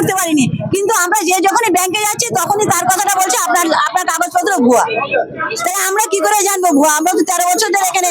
করতে পারিনি। কিন্তু আমরা যে যখনই ব্যাংকে যাচ্ছি, তখনই তার কথাটা বলছে আপনার আপনার কাগজপত্র ভুয়া। তাই আমরা কি করে জানব ভুয়া? আমরা তো তেরো বছর ধরে এখানে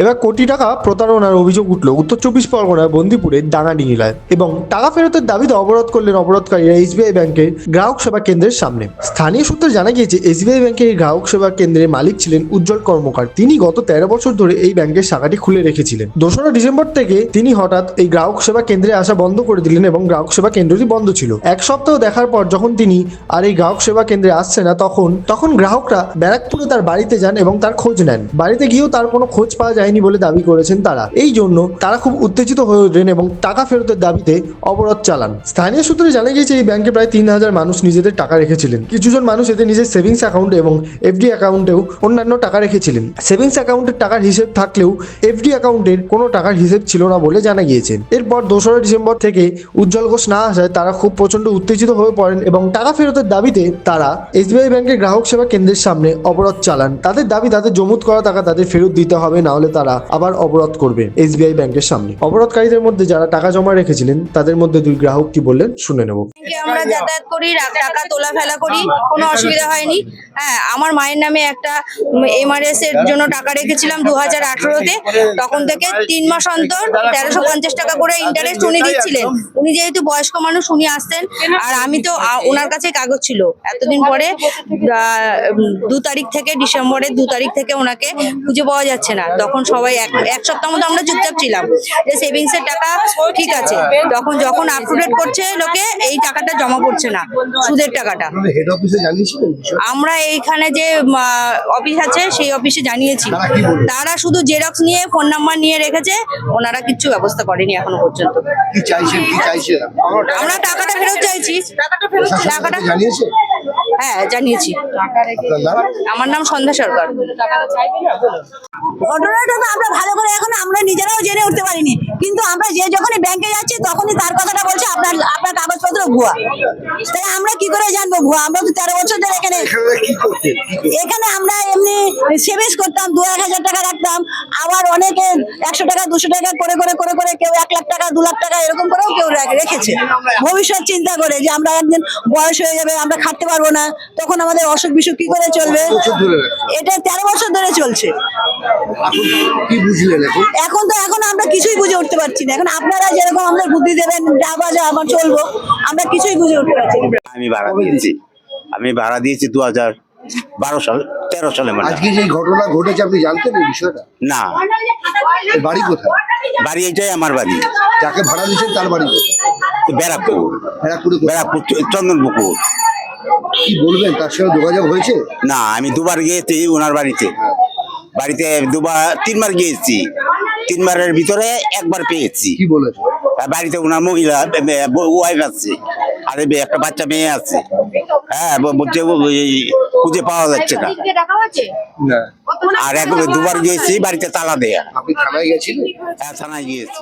এবার কোটি টাকা প্রতারণার অভিযোগ উঠল উত্তর চব্বিশ পরগনার বন্দিপুরের ডাঙাডিঙিলায় এবং টাকা ফেরতের দাবিতে অবরোধ করলেন অবরোধকারীরা এসবিআই ব্যাংকের গ্রাহক সেবা কেন্দ্রের সামনে। স্থানীয় সূত্রে জানা গিয়েছে, এসবিআই ব্যাংকের গ্রাহক সেবা কেন্দ্রের মালিক ছিলেন উজ্জ্বল কর্মকার। তিনি গত তেরো বছর ধরে এই ব্যাংকের শাখাটি খুলে রেখেছিলেন। দোসরা ডিসেম্বর থেকে তিনি হঠাৎ এই গ্রাহক সেবা কেন্দ্রে আসা বন্ধ করে দিলেন এবং গ্রাহক সেবা কেন্দ্রটি বন্ধ ছিল। এক সপ্তাহ দেখার পর যখন তিনি আর এই গ্রাহক সেবা কেন্দ্রে আসছে না তখন তখন গ্রাহকরা ব্যারাকপুরে তার বাড়িতে যান এবং তার খোঁজ নেন। বাড়িতে গিয়েও তার কোনো খোঁজ পাওয়া যায়নি বলে দাবি করেছেন তারা। এই জন্য তারা খুব উত্তেজিত হয়ে ওঠেন এবং টাকা ফেরতের দাবিতে অবরোধ চালান। স্থানীয় সূত্রে জানা গিয়েছে, এই ব্যাংকে প্রায় তিন হাজার মানুষ নিজেদের টাকা রেখেছিলেন। কিছুজন মানুষ এতে নিজের সেভিংস অ্যাকাউন্ট এবং এফডি অ্যাকাউন্টেও অন্যান্য টাকা রেখেছিলেন। সেভিংস অ্যাকাউন্টের টাকার হিসেব থাকলেও এফডি অ্যাকাউন্টের কোনো টাকার হিসেব ছিল না বলে জানা গিয়েছে। এরপর দোসরা ডিসেম্বর থেকে উজ্জ্বল ঘোষ না আসায় তারা খুব প্রচণ্ড উত্তেজিত হয়ে পড়েন এবং টাকা ফেরতের দাবিতে তারা এসবিআই ব্যাংকের গ্রাহক সেবা কেন্দ্রের সামনে অবরোধ চালান। তাদের দাবি, তাদের জমুত করা টাকা তাদের ফেরত দিতে হবে, না হলে তারা আবার অবরোধ করবে এসবিআই ব্যাংকের সামনে। অবরোধকারীদের মধ্যে যারা টাকা জমা রেখেছিলেন, তাদের মধ্যে দুই গ্রাহক কি বললেন, শুনে নেব। আমরা যাতায়াত করি টাকা তোলা ফেলা করি, কোনো অসুবিধা হয়নি। হ্যাঁ আমার মায়ের নামে একটা এমআরএস এর জন্য টাকা রেখেছিলাম দু হাজার আঠারোতে। তখন থেকে তিন মাস অন্তর তেরোশো পঞ্চাশ টাকা করে ইন্টারেস্ট উনি দিচ্ছিলেন। উনি যেহেতু বয়স্ক মানুষ, উনি আসতেন। আর আমি তো ওনার কাছে কাগজ ছিল। এতদিন পরে দু তারিখ থেকে, ডিসেম্বরের দু তারিখ থেকে ওনাকে খুঁজে পাওয়া যাচ্ছে না। তখন সবাই এক এক সপ্তাহ মতো আমরা চুপচাপ ছিলাম যে সেভিংস এর টাকা ঠিক আছে। তখন যখন আপ টু ডেট করছে লোকে এই টাকাটা জমা পড়ছে না সুদের টাকাটা? আমরা এইখানে যে অফিস আছে সেই অফিসে জানিয়েছি। তারা কি বলল? তারা শুধু জেরক্স নিয়ে ফোন নাম্বার নিয়ে রেখেছে ওনারা কিচ্ছু ব্যবস্থা করেনি এখনও পর্যন্ত। কি চাইছেন আমরা টাকাটা ফেরত চাইছি। টাকাটা ফেরত টাকাটা হ্যাঁ জানিয়েছি। আমার নাম সন্ধ্যা সরকার। ঘটনাটা তো আমরা ভালো করে এখন আমরা নিজেরাও জেনে উঠতে পারিনি। কিন্তু আমরা যে যখনই ব্যাংকে যাচ্ছি তখনই তার কথাটা বলছে আপনার আপনার কাগজপত্র ভুয়া। তাই আমরা কি করে জানব ভুয়া? আমরা তো তেরো বছর ধরে এখানে এখানে কি করতেন কি করতেন? এখানে আমরা এমনি সেভিংস করতাম দু এক হাজার টাকা রাখতাম। আবার অনেকে একশো টাকা দুশো টাকা করে করে করে করে কেউ এক লাখ টাকা দু লাখ টাকা এরকম করেও কেউ রেখেছে। ভবিষ্যৎ চিন্তা করে যে আমরা একদিন বয়স হয়ে যাবে আমরা খাটতে পারব না। তখন আমাদের অসুখ বিসুখ কি করে চলবে। এটা তেরো বছর ধরে চলছে। এখন তো এখন আমরা কিছুই বুঝে উঠতে পারছি না। এখন আপনারা যেরকম আমাদের বুদ্ধি দেবেন যা বা যা আমার চলবো আমরা কিছুই বুঝে উঠতে পারছি না। আমি ভাড়া দিয়েছি। আমি ভাড়া দিয়েছি দু হাজার বারো সাল তেরো সালে মানে। আজকে যে ঘটনা ঘটেছে আপনি জানতেন এই বিষয়টা? না। বাড়ি কোথায়? বাড়ি এটাই আমার বাড়ি। যাকে ভাড়া দিয়েছেন তার বাড়ি কোথায়? ব্যারাকপুর ব্যারাকপুরে? ব্যারাকপুর চন্দনপুকুর। কি বলবেন? তার সঙ্গে যোগাযোগ হয়েছে? না আমি দুবার গিয়েছি ওনার বাড়িতে। বাড়িতে দুবার তিনবার গিয়েছি। তিনবারের ভিতরে একবার পেয়েছি। কি বলেছে? বাড়িতে ওনার মহিলা ওয়াইফ আছে। আর একটা বাচ্চা মেয়ে আছে। হ্যাঁ বলছে খুঁজে পাওয়া যাচ্ছে না। না। আর এক দুবার গিয়েছি বাড়িতে তালা দেয়া। আপনি থানায় গেছিলেন? হ্যাঁ থানায় গিয়েছি।